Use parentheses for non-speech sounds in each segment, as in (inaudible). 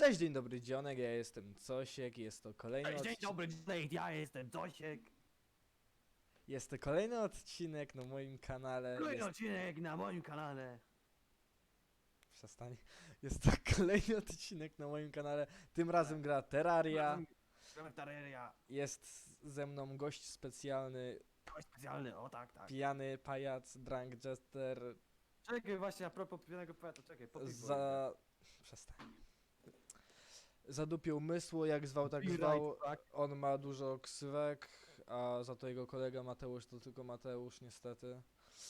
Cześć, dzień dobry, Dzionek, ja jestem Cosiek, jest to kolejny, Cześć, dzień odci- dobry, Jake, ja jestem Tosiek. jest to kolejny odcinek na moim kanale. Kolejny Jest... odcinek na moim kanale. Przestań. (laughs) Jest to kolejny odcinek na moim kanale, tym razem gra Terraria. Gramy w Terraria. Jest ze mną gość specjalny, Gość specjalny, o tak, tak. pijany pajac, drunk jester, Czekaj, właśnie a propos pijanego poeta, czekaj, po piwo. za... Przestań. Zadupił mysło, jak zwał, tak Be zwał. right back. On ma dużo ksywek, a za to jego kolega Mateusz to tylko Mateusz, niestety.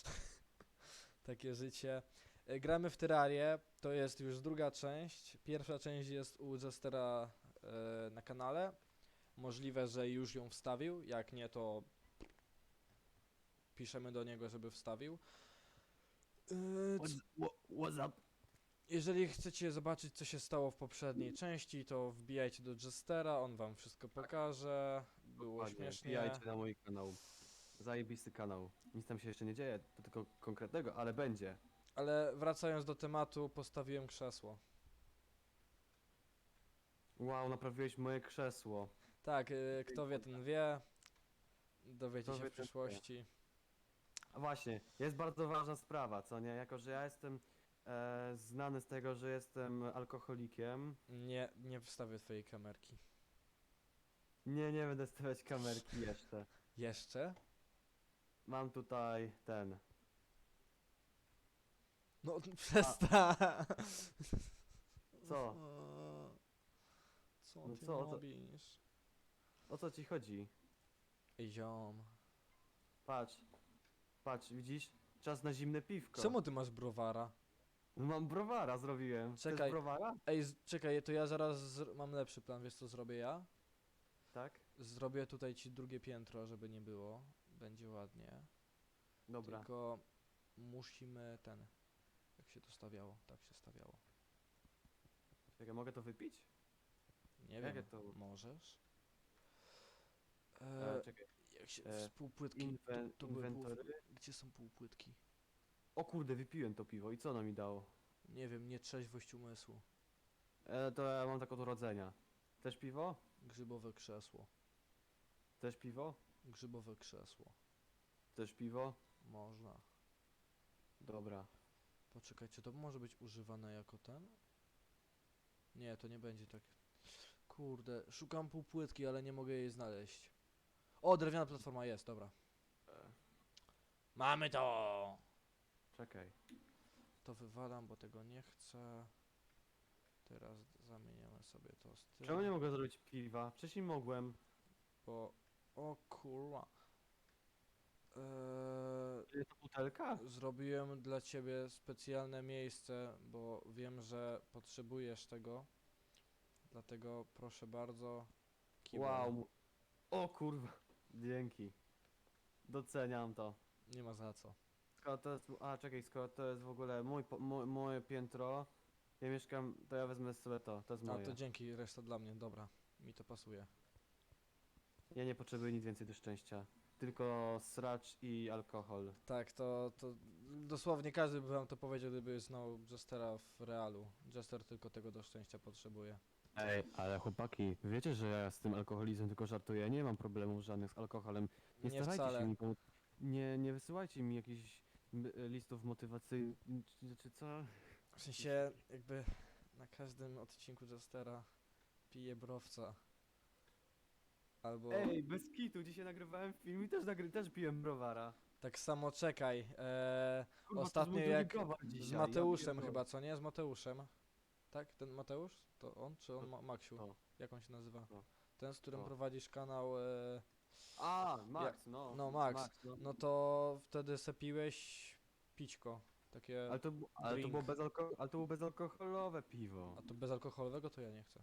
(laughs) Takie życie. E, Gramy w Terrarię, to jest już druga część. Pierwsza część jest u Jestera e, na kanale. Możliwe, że już ją wstawił, jak nie to piszemy do niego, żeby wstawił. E, What's, what, what's up? Jeżeli chcecie zobaczyć, co się stało w poprzedniej części, to wbijajcie do Jestera, on wam wszystko pokaże. Było Dokładnie, śmiesznie. Wbijajcie na mój kanał. Zajebisty kanał. Nic tam się jeszcze nie dzieje, to tylko konkretnego, ale będzie. Ale wracając do tematu, postawiłem krzesło. Wow, naprawiłeś moje krzesło. Tak, y, kto wie, ten wie. Dowiecie Kto się wie, w ten przyszłości. A właśnie, jest bardzo ważna sprawa, co nie? Jako, że ja jestem e, znany z tego, że jestem alkoholikiem. Nie, nie wstawię twojej kamerki. Nie, nie będę stawiać kamerki jeszcze. (laughs) Jeszcze? Mam tutaj ten. No przestań! (laughs) Co? Co No ty co, to- robisz? O co ci chodzi? Ej, ziom. Patrz. Patrz, widzisz? Czas na zimne piwko. Czemu ty masz browara? Mam browara zrobiłem. Czekaj. Chcesz browara? Ej, z- czekaj, to ja zaraz zr- mam lepszy plan, wiesz co zrobię ja? Tak? Zrobię tutaj ci drugie piętro, żeby nie było. Będzie ładnie. Dobra. Tylko musimy ten. Jak się to stawiało? Tak się stawiało. Czekaj, mogę to wypić? Nie Jakie wiem. to- Możesz? E, E, czekaj. jak się. e, z półpłytki. Były pół, inwentory. Gdzie są półpłytki? O kurde, wypiłem to piwo i co ono mi dało? Nie wiem, nietrzeźwość umysłu. E, to ja mam tak od urodzenia. Też piwo? Grzybowe krzesło. Też piwo? Grzybowe krzesło. Też piwo? Można. Dobra. Poczekajcie, to może być używane jako ten? Nie, to nie będzie tak. Kurde, szukam półpłytki, ale nie mogę jej znaleźć. O, drewniana platforma jest, dobra. E, Mamy to! Czekaj. To wywalam, bo tego nie chcę. Teraz zamieniamy sobie to z tym. Czemu nie mogę zrobić piwa? Wcześniej mogłem. Bo... O kurwa. Eee, Jest to butelka? zrobiłem dla ciebie specjalne miejsce, bo wiem, że potrzebujesz tego. Dlatego proszę bardzo. kibel. Wow. O kurwa. Dzięki. Doceniam to. Nie ma za co. Skoro to jest... A, czekaj, skoro to jest w ogóle mój, po- mo, moje piętro. Ja mieszkam... To ja wezmę sobie to. To jest A moje. to dzięki, reszta dla mnie, dobra. Mi to pasuje. Ja nie potrzebuję nic więcej do szczęścia. Tylko sracz i alkohol. Tak, to, to dosłownie każdy by wam to powiedział, gdyby znał Jestera w realu. Jester tylko tego do szczęścia potrzebuje. Ej, ale chłopaki, wiecie, że ja z tym alkoholizmem tylko żartuję, nie mam problemów żadnych z alkoholem. Nie, Nie starajcie wcale. się pomóc. Nie, nie wysyłajcie mi jakichś m, listów motywacyjnych, czy, czy co? W sensie, jakby na każdym odcinku Jestera pije browca. Albo Ej, bez kitu, dzisiaj nagrywałem film i też, nagry też piłem browara. tak samo czekaj. E, Kurwa, to Ostatnio był drugi jak browar z dzisiaj, Mateuszem ja pierdolę. chyba, co nie? Z Mateuszem. Tak? Ten Mateusz? To on czy on? Ma Maksiu? to. Jak on się nazywa? To. Ten, z którym To. prowadzisz kanał. E, A, Max, no. no, Max. no. no to wtedy sepiłeś pićko. Takie. Ale to, bu- ale, to drink. było bezalko- ale to było bezalkoholowe piwo. A to bezalkoholowego to ja nie chcę.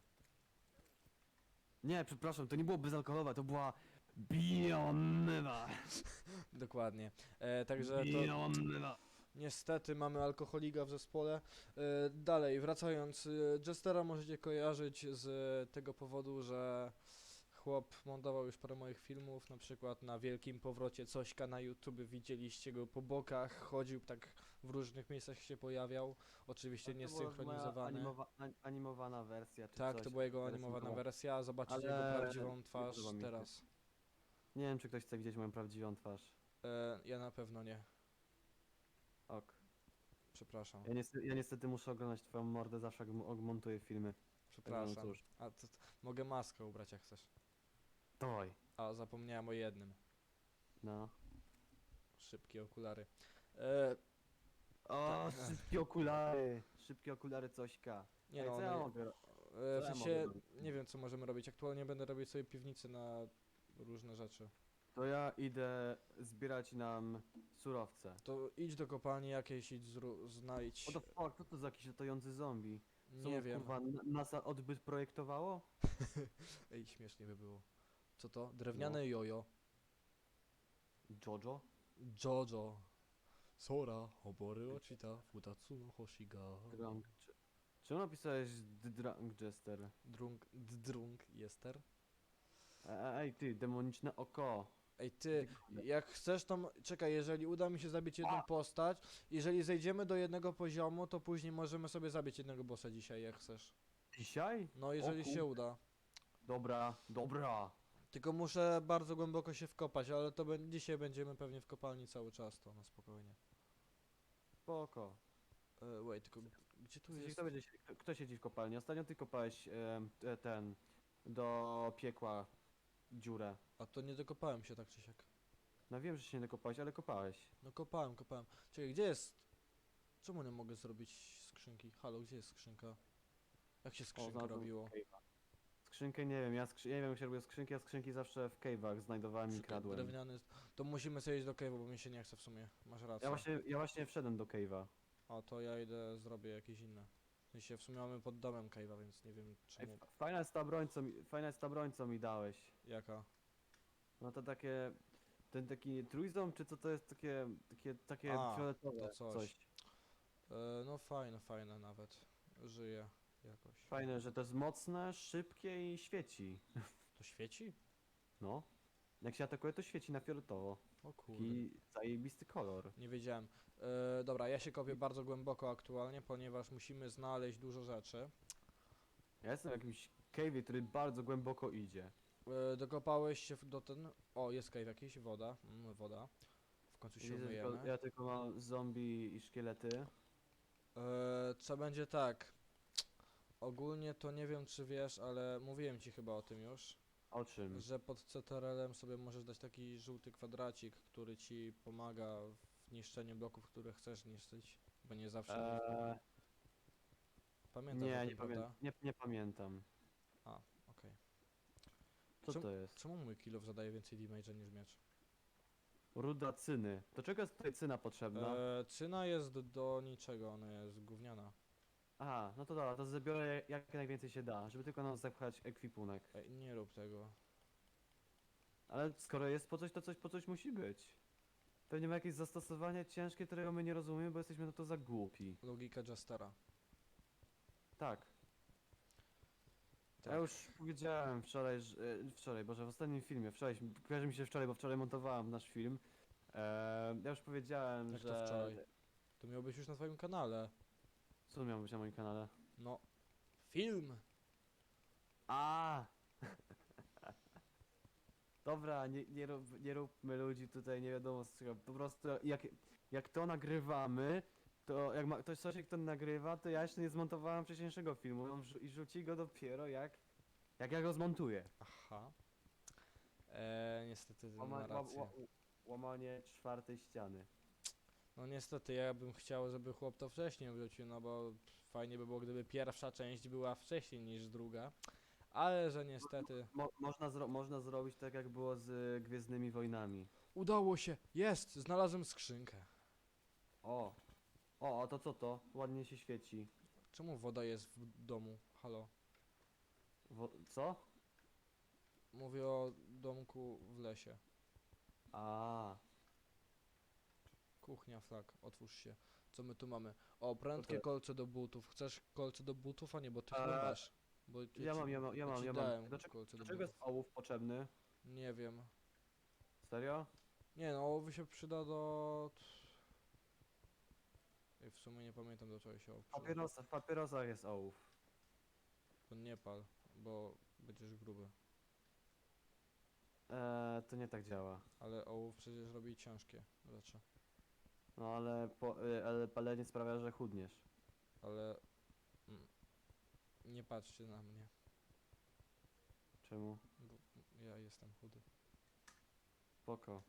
Nie, przepraszam, to nie było bezalkoholowe, to była biomywa. (laughs) Dokładnie. E, także to Biomywa. niestety mamy alkoholika w zespole. E, dalej, wracając, e, Jestera możecie kojarzyć z tego powodu, że chłop montował już parę moich filmów, na przykład na Wielkim Powrocie Cośka na YouTube, widzieliście go po bokach, chodził tak w różnych miejscach się pojawiał, oczywiście To była moja niesynchronizowany. Animowa, an, animowana wersja czy Tak, coś. to była jego animowana wersja, zobaczycie jego Ale prawdziwą nie twarz podoba mi się. teraz. Nie wiem, czy ktoś chce widzieć moją prawdziwą twarz. E, ja na pewno nie, Ok. przepraszam, Ja niestety, ja niestety muszę oglądać twoją mordę zawsze, jak montuję filmy. Także no przepraszam. cóż. A to, to, mogę maskę ubrać jak chcesz. Doj. A, zapomniałem o jednym. No. Szybkie okulary. E, O, Tak. szybkie okulary. Szybkie okulary Cośka. nie Ej, no, co ja mogę ro- e, w ja sensie, mogę robić? nie wiem co możemy robić. Aktualnie będę robić sobie piwnicy na różne rzeczy. To ja idę zbierać nam surowce. To idź do kopalni jakiejś, idź zru, znajdź. What the fuck, co to za jakiś latający zombie? Co Nie mu, wiem. Kurwa, n- NASA odbyt projektowało? (laughs) Ej, śmiesznie by było. Co to? Drewniane jojo. Jojo? Jojo. Sora, obory ochita, futatsu no hoshiga. Drunk. Czy, czemu napisałeś Drunk Jester? Drunk, drunk, jester. E- Ej ty, demoniczne oko. Ej ty, jak chcesz to... m- Czekaj, jeżeli uda mi się zabić jedną postać, jeżeli zejdziemy do jednego poziomu, to później możemy sobie zabić jednego bossa dzisiaj, jak chcesz. Dzisiaj? No, jeżeli się uda. Dobra, dobra. Tylko muszę bardzo głęboko się wkopać, ale to bę- dzisiaj będziemy pewnie w kopalni cały czas, to na spokojnie. Spoko. E, wait, tylko g- gdzie tu Kto, jest? kto, będzie, się- kto, kto siedzi w kopalni? Ostatnio ty kopałeś em, te- ten do piekła dziurę. A to nie dokopałem się tak czy siak. No wiem, że się nie dokopałeś, ale kopałeś. No kopałem, kopałem. Czekaj, gdzie jest? Czemu nie mogę zrobić skrzynki? Halo, gdzie jest skrzynka? Jak się skrzynkę znalazłem robiło? cave'a. Skrzynkę nie wiem, ja skrzy nie wiem jak się robiło skrzynki, ja skrzynki zawsze w cave'ach znajdowałem i kradłem. Drewniany jest... To musimy sobie iść do cave'u, bo mi się nie chce w sumie. Masz rację. Ja właśnie, ja właśnie wszedłem do cave'a. A to ja idę, zrobię jakieś inne. W sensie w sumie mamy pod domem cave'a, więc nie wiem Ej, czemu. f- fajna jest ta broń, co mi, fajna jest ta broń, co mi dałeś. Jaka? No to takie, ten taki trójząb, czy co to jest takie, takie, takie A, fioletowe to coś. coś. E, no fajne, fajne nawet. Żyje jakoś. Fajne, że to jest mocne, szybkie i świeci. (laughs) To świeci? No. Jak się atakuje, to świeci na fioletowo. O kurde. Taki zajebisty kolor. Nie wiedziałem. E, dobra, ja się kopię bardzo głęboko aktualnie, ponieważ musimy znaleźć dużo rzeczy. Ja jestem w jakimś cave'ie, który bardzo głęboko idzie. E, dokopałeś się w- do ten... O, jest cave jakiś, woda. Mm, woda. W końcu się Widzę, tylko, umyjemy. ja tylko mam zombie i szkielety. E, co będzie tak. Ogólnie to nie wiem czy wiesz, ale mówiłem ci chyba o tym już, O czym? że pod CTRL-em sobie możesz dać taki żółty kwadracik, który ci pomaga w niszczeniu bloków, które chcesz niszczyć, bo nie zawsze... Eee, Pamiętasz o nie, tym, nie, prawda? pamię nie, nie pamiętam. Okej. Co Czemu- to jest? Czemu mój kilof zadaje więcej damage'a niż miecz? Ruda cyny. Do czego jest tutaj cyna potrzebna? E, cyna jest do niczego, ona jest gówniana. Aha, no to dobra, to zabiorę jak najwięcej się da, żeby tylko nam zapchać ekwipunek. Ej, nie rób tego. Ale skoro jest po coś, to coś po coś musi być. Pewnie ma jakieś zastosowanie ciężkie, którego my nie rozumiemy, bo jesteśmy na to za głupi. Logika Justera. Tak. Tak. Ja już powiedziałem wczoraj, że, e, wczoraj, boże, w ostatnim filmie, wczoraj, kojarzy mi się wczoraj, bo wczoraj montowałem nasz film. E, ja już powiedziałem, Jak to że... wczoraj? To miał być już na twoim kanale. Co miało być na moim kanale? No. Film! A! (laughs) Dobra, nie, nie, rób, nie róbmy ludzi tutaj nie wiadomo z czego. Po prostu jak, jak to nagrywamy, to jak ma, ktoś coś jak to nagrywa, to ja jeszcze nie zmontowałem wcześniejszego filmu on wrzu- i rzuci go dopiero jak, jak ja go zmontuję. Aha. Eee, niestety Łama, ma ła, rację. ła, łamanie czwartej ściany. No niestety, ja bym chciał, żeby chłop to wcześniej wrócił, no bo fajnie by było, gdyby pierwsza część była wcześniej niż druga. Ale że niestety... Mo, można, zro, można zrobić tak jak było z y, Gwiezdnymi Wojnami. Udało się! Jest! Znalazłem skrzynkę. O! O, a to co to? Ładnie się świeci. Czemu woda jest w domu? Halo. Wo, co? Mówię o domku w lesie. A. Kuchnia, flag, otwórz się. Co my tu mamy? O, prędkie kolce do butów. Chcesz kolce do butów, a nie, bo ty chyba masz. Bo Ja ci- mam, ja mam, ja mam, ci ja mam. dałem Do czego, kolce do do czego jest butów. ołów potrzebny? Nie wiem. Serio? Nie no, ołów się przyda do... Ej, w sumie nie pamiętam do czego się ołów W przyda. papierosa, w papierosach jest ołów. To nie pal, bo będziesz gruby. Eee, to nie tak działa. Ale ołów przecież robi ciężkie rzeczy. No ale, po, y, ale palenie sprawia, że chudniesz. Ale... mm, Nie patrzcie na mnie, Czemu? bo ja jestem chudy. Spoko.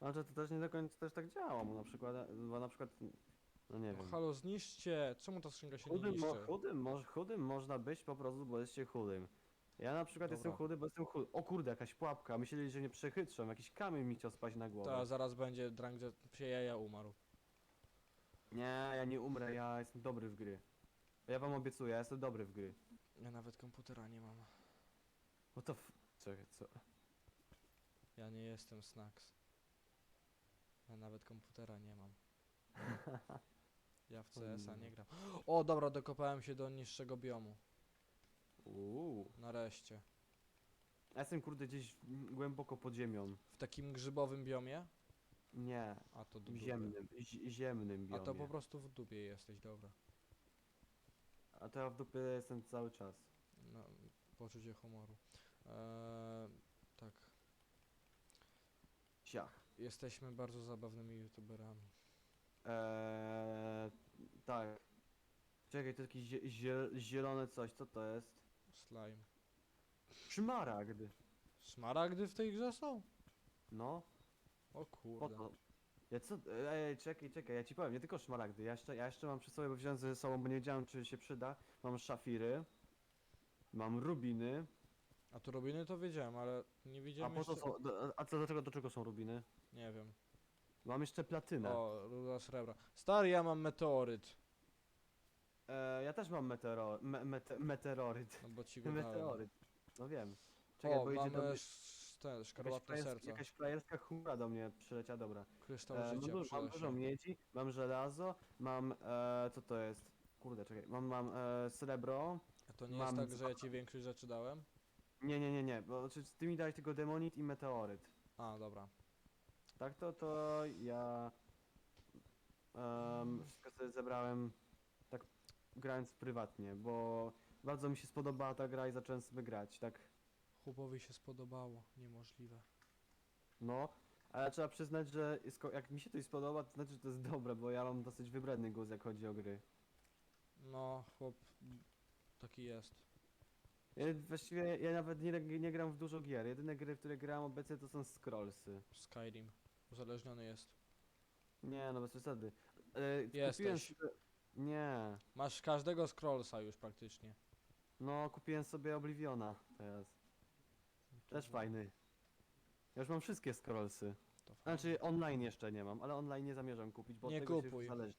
Ale to też nie do końca też tak działa, bo na przykład, bo na przykład, no nie No wiem. halo, zniszczcie! Czemu ta skrzynka się nie Chudym, mo, niszczy? chudym, moż, chudym można być po prostu, bo jest się chudym. Ja na przykład jestem Dobra. chudy, bo jestem chudy. O kurde, jakaś pułapka. Myśleli, że mnie przechytrzą. Jakiś kamień mi chciał spaść na głowę. Ta, zaraz będzie drang, że się jaja umarł. Nie, ja nie umrę, ja jestem dobry w gry. Ja wam obiecuję, ja jestem dobry w gry. Ja nawet komputera nie mam. No to f... Czekaj, co? Ja nie jestem Snacks. Ja nawet komputera nie mam. (laughs) Ja w CS-a nie gram. O, dobra, dokopałem się do niższego biomu. Uuu. Nareszcie. Ja jestem kurde gdzieś głęboko pod ziemią. W takim grzybowym biomie? Nie, A to do dupy. ziemnym, zi- ziemnym A biomie. to po prostu w dupie jesteś, dobra. A to ja w dupie jestem cały czas. No, poczucie humoru. Eee, tak. Siach. Jesteśmy bardzo zabawnymi youtuberami. Eee, tak. Czekaj, to jakieś zie zie zielone coś, co to jest? Slime. Szmaragd. Szmaragdy w tej grze są? No, O po kurde. to. Ja co? Ej, czekaj, czekaj, ja ci powiem, nie tylko szmaragdy, ja jeszcze, ja jeszcze mam przy sobie, bo wziąłem ze sobą, bo nie wiedziałem, czy się przyda. Mam szafiry, mam rubiny, A tu robiny to wiedziałem, ale nie a wiedziałem po co jeszcze... są, do, a co, do czego, do czego są rubiny? Nie wiem. Mam jeszcze platynę. O, ruda srebra. Stary, ja mam meteoryt. E, ja też mam meteoro, me, mete, meteoryt. No bo ci go (laughs) dałem. Meteoryt. No wiem. Czekaj, O, bo idzie do mamy mnie sz- ten, jakaś, szkarłatne frajerska- serca. jakaś frajerska chmura do mnie przyleciała, dobra. Kryształ E, mam, życia du- mam dużo miedzi, mam żelazo, mam, e, co to jest? Kurde, czekaj, mam, mam e, srebro. A to nie mam jest tak, że ja ci większość rzeczy dałem? Nie, nie, nie, nie, bo czy, ty mi dałeś tylko demonit i meteoryt. A, dobra. Tak to, to ja em, wszystko sobie zebrałem grając prywatnie, bo bardzo mi się spodobała ta gra i zacząłem sobie grać, tak Chłopowi się spodobało. Niemożliwe. no. Ale trzeba przyznać, że jak mi się to spodoba, to znaczy, że to jest dobre, bo ja mam dosyć wybredny głos, jak chodzi o gry. No, chłop taki jest. Ja właściwie ja nawet nie, nie gram w dużo gier. Jedyne gry, w które gram obecnie to są scrollsy. Skyrim. Uzależniony jest. Nie, no bez przesady. E, kupiłem Jesteś. sobie... Nie. Masz każdego scrollsa już praktycznie. No, kupiłem sobie Obliviona teraz. Też fajny. Ja już mam wszystkie scrollsy. To fajnie. Znaczy online jeszcze nie mam, ale online nie zamierzam kupić, bo Nie tego się kupuj. już.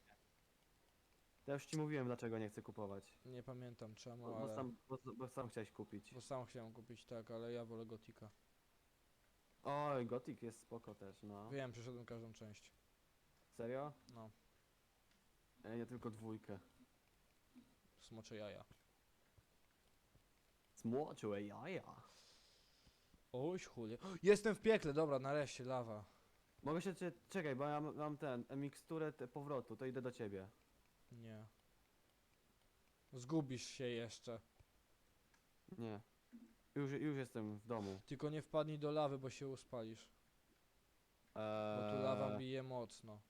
Ja już ci mówiłem dlaczego nie chcę kupować. Nie pamiętam czemu, Bo, bo, ale... sam, bo, bo sam chciałeś kupić. Bo sam chciałem kupić, tak, ale ja wolę Gotika. Oj, Gothic jest spoko też, no. Wiem, przeszedłem każdą część. Serio? No, Ja tylko dwójkę. smocze jaja. Smoczyłe jaja. Oś chulie. Jestem w piekle, dobra, nareszcie, lawa. Mogę się. Czekaj, bo ja mam, mam ten, e, miksturę te powrotu, to idę do ciebie. Nie. Zgubisz się jeszcze. Nie. Już, już jestem w domu. Tylko nie wpadnij do lawy, bo się uspalisz. Bo tu lawa Eee, bije mocno.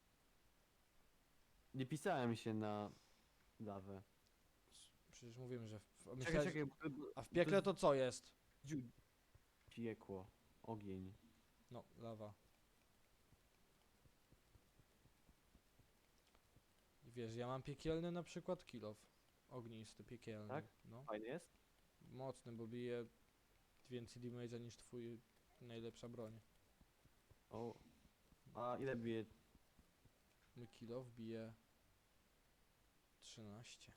Nie pisałem się na lawę. Przecież mówiłem, że... W... Czekaj, Myślałeś... czekaj. bo- bo- A w piekle to co jest? Dziu- Piekło. Ogień. No, lawa. I Wiesz, ja mam piekielny na przykład kilof. Ognisty, piekielny. Tak? No. Fajny jest? Mocny, bo bije więcej damage'a niż twój najlepsza broń. O. A ile bije? Mój kilof bije 13.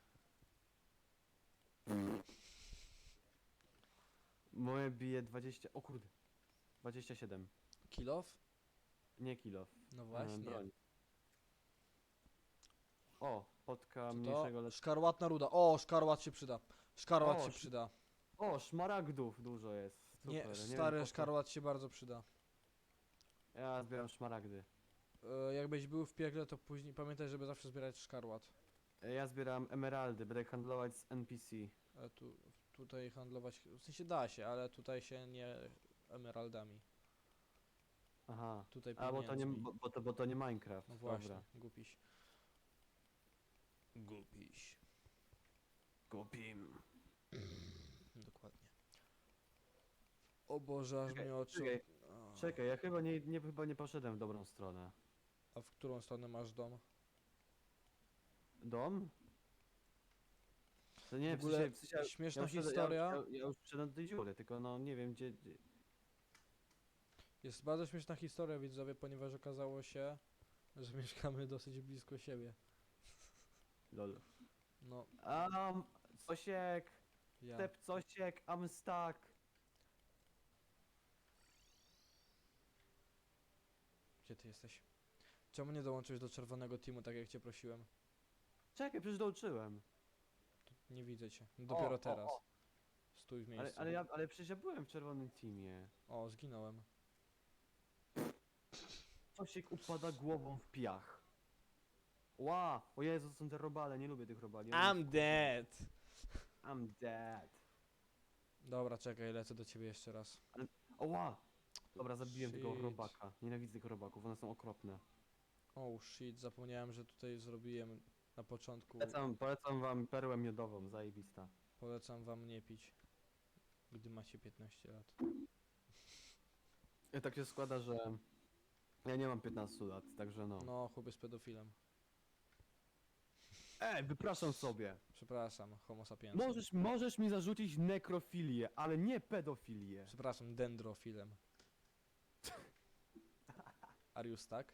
Moje bije 20. O kurde. 27. Kilof? Nie kilo. No właśnie. broń. O, potka Co mniejszego to? lecz... Szkarłatna ruda. O, szkarłat się przyda. Szkarłat O, się sz- przyda. O, szmaragdów dużo jest. Super. Nie, wiem stary co- szkarłat się bardzo przyda. Ja zbieram szmaragdy. E, jakbyś był w piekle, to później pamiętaj, żeby zawsze zbierać szkarłat. E, Ja zbieram emeraldy, będę handlować z NPC. E, tu, tutaj handlować, w sensie da się, ale tutaj się nie emeraldami. Aha. Tutaj A, bo to nie, pieniędzmi. bo, bo, to, bo to nie Minecraft. No właśnie, Dobra. głupiś. Głupiś. Kupim. (clears throat) Dokładnie. O Boże, aż Czekaj, mnie oczy... czekaj, A. Czekaj, ja chyba nie, nie, chyba nie poszedłem w dobrą stronę. A w którą stronę masz dom? Dom? To nie, W ogóle w sensie, śmieszna już wszedłem- historia. Ja, ja, ja już wszedłem do tej dziury, tylko no nie wiem gdzie... gdzie... Jest bardzo śmieszna historia, widzowie, ponieważ okazało się, że (laughs) mieszkamy dosyć blisko siebie. Lol. No, Um, Cosiek, ja. step Cosiek, I'm stuck. Gdzie ty jesteś? Czemu nie dołączyłeś do czerwonego teamu, tak jak cię prosiłem? Czekaj, przecież dołączyłem. Nie widzę cię. Dopiero o, teraz. o. Stój w Ale, miejscu. ale, ja, ale przecież ja byłem w czerwonym teamie. O, zginąłem. Cosiek upada głową w piach. Ła! O Jezu, są te robale, nie lubię tych robali. one- dead! I'm dead. Dobra, czekaj, lecę do ciebie jeszcze raz. Oła! Dobra, zabiłem tego Shit. robaka. Nienawidzę tych robaków, one są okropne. Oh shit, zapomniałem, że tutaj zrobiłem na początku. Polecam, polecam wam perłę miodową, zajebista. Polecam wam nie pić, gdy macie 15 lat. I tak się składa, że ja nie mam 15 lat, także no. No, chłop jest pedofilem. Ej, wypraszam sobie. Przepraszam, homo sapiens. Możesz, możesz mi zarzucić nekrofilię, ale nie pedofilię. Przepraszam, dendrofilem. Arius, tak?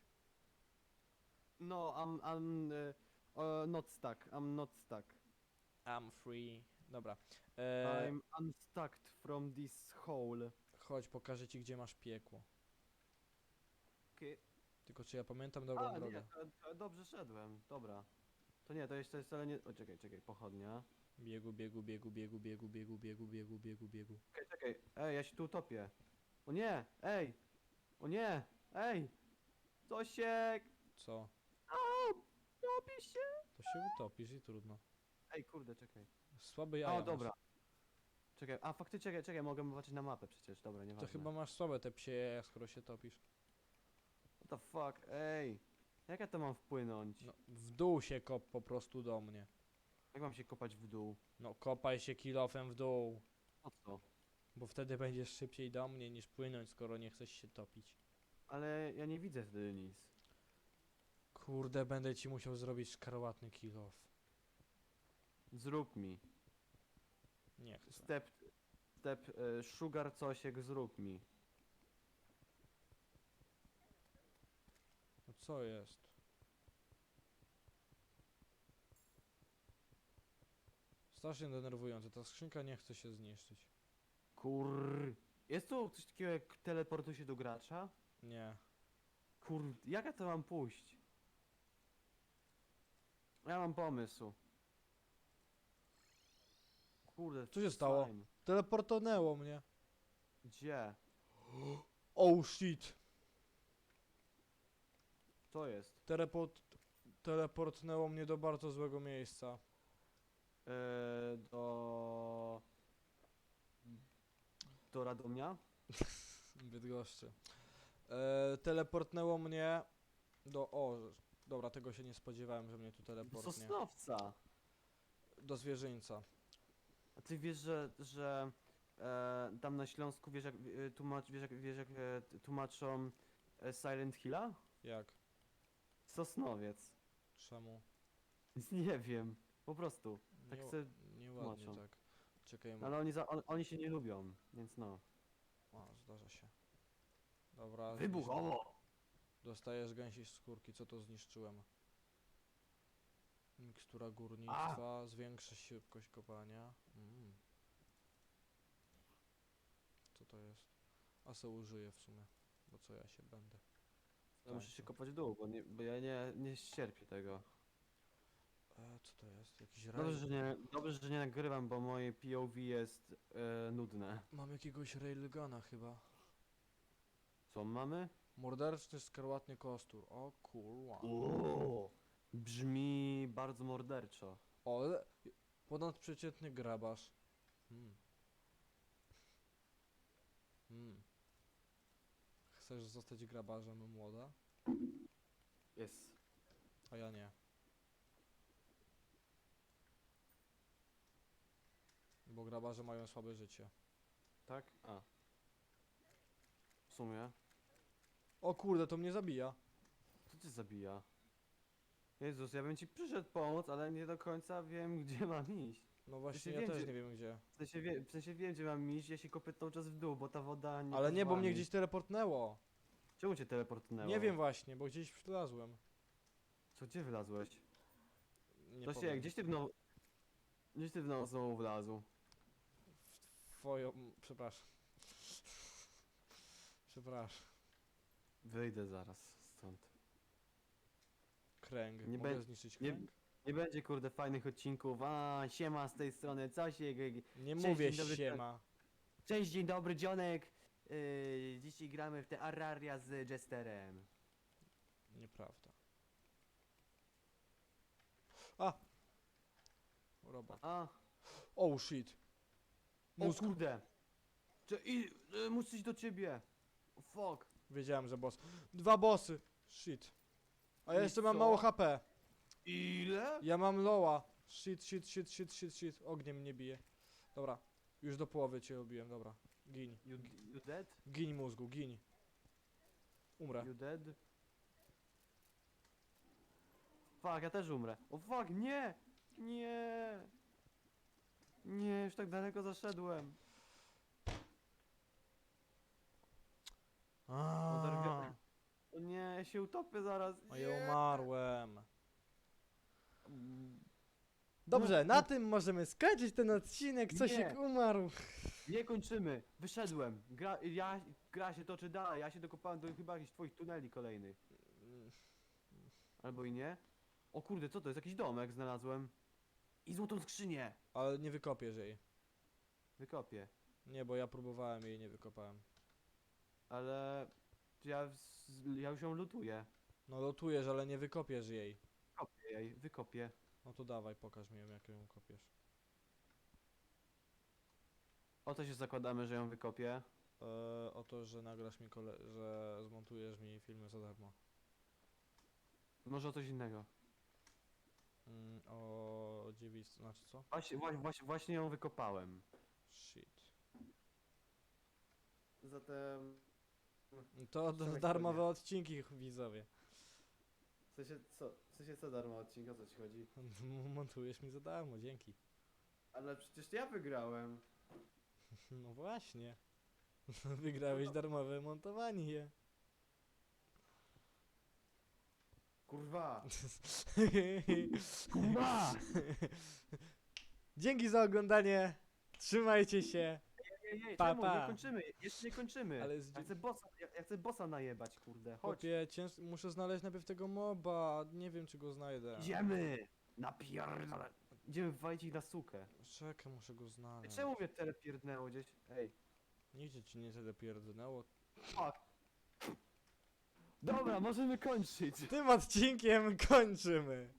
No, I'm, I'm uh, uh, not stuck, I'm not stuck. I'm free. Dobra. E, I'm unstuck from this hole. chodź, pokażę ci, gdzie masz piekło. Okej. Tylko czy ja pamiętam dobrą A, drogę? nie, to, to dobrze szedłem, dobra. To nie, to jeszcze wcale nie... O, czekaj, czekaj, pochodnia. Biegu, biegu, biegu, biegu, biegu, biegu, biegu, biegu, biegu, biegu. Czekaj, czekaj, ej, ja się tu utopię. O nie, ej! O nie, ej! Cosiek! Co? O, topi się! To się utopisz i trudno. Ej, kurde, czekaj. Słaby jaja O, dobra. Masz. Czekaj, a faktycznie, czekaj, czekaj, mogę zobaczyć na mapę przecież, dobra, To nieważne. chyba masz słabe te psie jaja, skoro się topisz. What the fuck, ej! Jak ja to mam wpłynąć? No, w dół się kop po prostu do mnie. Jak mam się kopać w dół? No, kopaj się kilofem w dół. Po co? Bo wtedy będziesz szybciej do mnie niż płynąć, skoro nie chcesz się topić. Ale ja nie widzę wtedy nic. Kurde, będę ci musiał zrobić szkarłatny kilof. Zrób mi. Nie chcę. Step, step, e, sugar cosiek, zrób mi. No co jest? Strasznie denerwujące, ta skrzynka nie chce się zniszczyć. Kur... Jest tu coś takiego jak teleportuj się do gracza? Nie. Kur... Jak ja to mam pójść? Ja mam pomysł. Kurde, Co się stało? slime. Teleportonęło mnie. Gdzie? Oh shit. To jest. Teleport... Teleportnęło mnie do bardzo złego miejsca. Eee, do... Do Radomia? (laughs) Bydgoszczy. E, teleportnęło mnie do... O, dobra, tego się nie spodziewałem, że mnie tu teleportnie. Sosnowca! Do zwierzyńca. A ty wiesz, że, że e, tam na Śląsku wiesz jak, e, tłumacz, wiesz jak, wiesz jak e, tłumaczą e, Silent Hilla? Jak? Sosnowiec. Czemu? (laughs) Nie wiem, po prostu. Tak Nie, se, nieładnie tłumaczą. tak. Czekaj, ale oni, za, on, oni się nie lubią, więc no. A, zdarza się. Dobra. Wybuchowo! Dostajesz gęsiej skórki, co to zniszczyłem? Mikstura górnictwa, zwiększa szybkość kopania. Mm. Co to jest? A se użyję w sumie, bo co ja się będę. Ja muszę się kopać w dół, bo, nie, bo ja nie, nie ścierpię tego. E, co to jest? Jakiś Dobrze, rail? że nie, dobrze, że nie nagrywam, bo moje POV jest e, nudne. Mam jakiegoś railguna chyba. Co mamy? Morderczy skarłatny kostur. O kurwa. O, brzmi bardzo morderczo. O, ale ponadprzeciętny grabarz. Hmm. Hmm. Chcesz zostać grabarzem młoda? Jest. A ja nie. Bo grabarze mają słabe życie. Tak? A. W sumie. O kurde, to mnie zabija. Co cię zabija? Jezus, ja bym ci przyszedł pomóc, ale nie do końca wiem, (laughs) gdzie mam iść. No właśnie, wiem, ja też gdzie- nie wiem gdzie. W sensie, wie, w sensie wiem, gdzie mam iść, ja się kopię cały czas w dół, bo ta woda nie Ale nie, bo mnie mi. gdzieś teleportnęło. Czemu cię teleportnęło? Nie wiem właśnie, bo gdzieś wlazłem. Co, gdzie wylazłeś? Nie To się, powiem. gdzieś ty w no... Gdzieś ty w no znowu wlazł? W twoją... Przepraszam. (laughs) Przepraszam. Wyjdę zaraz stąd. Kręg. Nie Mogę bę- zniszczyć nie- kręg? Nie będzie kurde fajnych odcinków, a siema z tej strony, co się... g- g- Nie Cześć, mówię dzień dobry, siema. Cześć, dzień dobry, Dzionek! Yy, dzisiaj gramy w te Arraria z Jesterem. Nieprawda. A! Robot. A, Oh shit. o Mózg. kurde! Cze i, y, muszę iść do ciebie! Fuck! Wiedziałem, że boss. Dwa bossy. Shit. A ja I jeszcze mam co? mało HP. Ile? Ja mam loła. Shit, shit, shit, shit, shit, shit. Ogniem mnie bije. Dobra. Już do połowy cię robiłem, dobra. Gin. You, you dead? Gin mózgu, gin. Umrę. You dead? Fuck, ja też umrę. O fuck, nie! Nie! Nie, już tak daleko zaszedłem. O nie, ja się utopię zaraz. A nie. ja umarłem. Dobrze, na tym możemy skończyć ten odcinek. Cosiek Nie. umarł. Nie kończymy. Wyszedłem. Gra, ja, gra się toczy dalej. Ja się dokopałem do chyba jakichś twoich tuneli kolejnych. Albo i nie. O kurde, co to jest? Jakiś domek znalazłem. I złotą skrzynię. Ale nie wykopiesz jej. Wykopię. Nie, bo ja próbowałem jej nie wykopałem. Ale ja, z- ja już ją lutuję. No lotujesz, ale nie wykopiesz jej. Kopię jej, wykopię. No to dawaj, pokaż mi ją, jak ją kopiesz. O to się zakładamy, że ją wykopię. Eee, o to, że nagrasz mi kole... że zmontujesz mi filmy za darmo. Może o coś innego. Mm, o dziewic... znaczy co? Właśnie, właśnie, właśnie, właśnie ją wykopałem. Shit. Zatem... To Przemek d- darmowe odcinki, widzowie. W sensie co, w sensie co darmo odcinka, o co ci chodzi? (laughs) Montujesz mi za darmo, dzięki. Ale przecież ja wygrałem. (laughs) No właśnie. (laughs) Wygrałeś darmowe montowanie. Kurwa! Dzięki za oglądanie. Trzymajcie się. Ej, ej, Pa, czemu? pa. Nie kończymy, jeszcze nie kończymy. Ale z Ja chcę bossa, ja, ja chcę bossa najebać, kurde. Chodź. Chłopie, cięż... muszę znaleźć najpierw tego moba. Nie wiem, czy go znajdę. Idziemy! Napierdolę. Idziemy walić ich na sukę. Czekaj, muszę go Ej, znaleźć. Czemu mnie telepierdnęło gdzieś? Ej, Nigdzie ci nie tyle pierdnęło. fuck. Dobra, możemy kończyć. Tym odcinkiem kończymy.